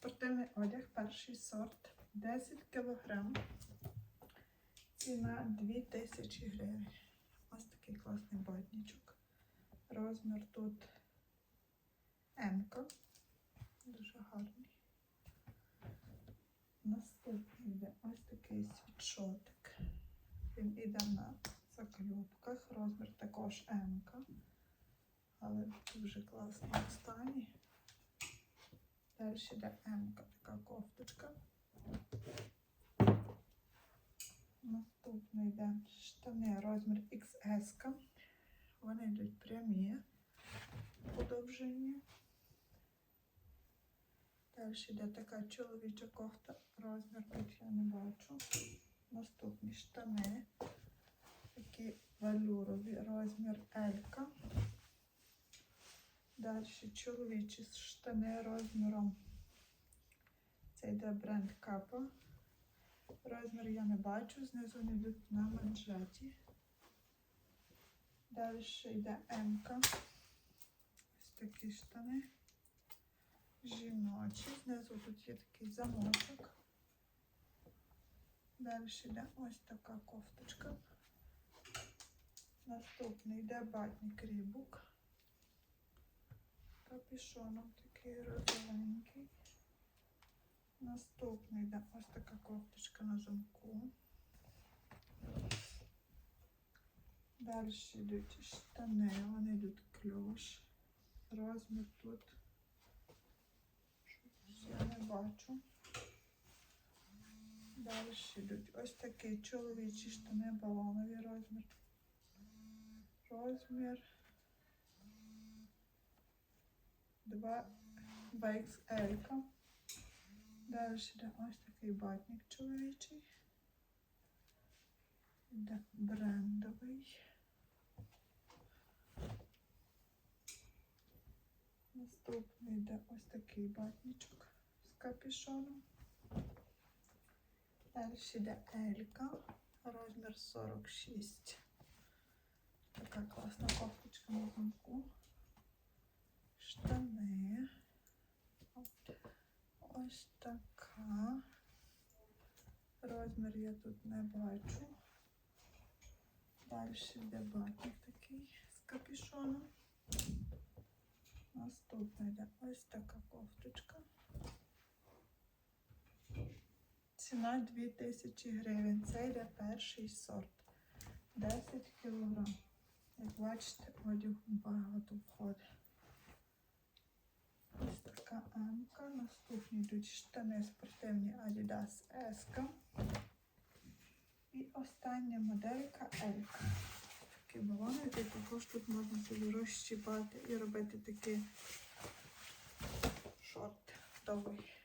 Спортивний одяг, перший сорт, 10 кг. Ціна 2000 гривень. Ось такий класний батничок. Розмір тут М. Дуже гарний. Наступний йде ось такий світшотик. Він іде на закльопках. Розмір також М. Але дуже класному стані. Далі йде М, така кофточка. Наступний йде штани розмір XS. Вони йдуть прямі подовжені. Далі йде така чоловіча кофта, розмір тут я не бачу. Наступні штани, такі валюрові, розмір L. Далі чоловічі штани розміром. Це йде бренд Капа. Розмір я не бачу, знизу вони йдуть на манжеті. Далі йде М. Ось такі штани. Жіночі. Знизу тут є такий замочок. Далі йде ось така кофточка. Наступний йде батник рібук. Капюшоном такий розовенький. Наступний йде ось така кофточка на замку. Далі йдуть штани, вони йдуть кльош. Розмір тут. Я не бачу. Далі йдуть ось такі чоловічі штани, балонові розмір. Розмір 2 XL. Далі йде ось такий батник чоловічий. Йде брендовий. Наступний йде ось такий батничок з капюшоном. Далі йде Елька, розмір 46. Така класна кофточка на замку. Штани. Ось така. Розмір я тут не бачу. Далі йде батник такий з капюшоном. Наступна йде ось така кофточка. Ціна 2000 гривень. Це йде перший сорт. 10 кг. Як бачите, одяг багато входить. Ось М-ка. Наступні йдуть штани спортивні Adidas S. І остання моделька L. Такі балони, які також тут можна собі розщіпати і робити такий шорт довгий.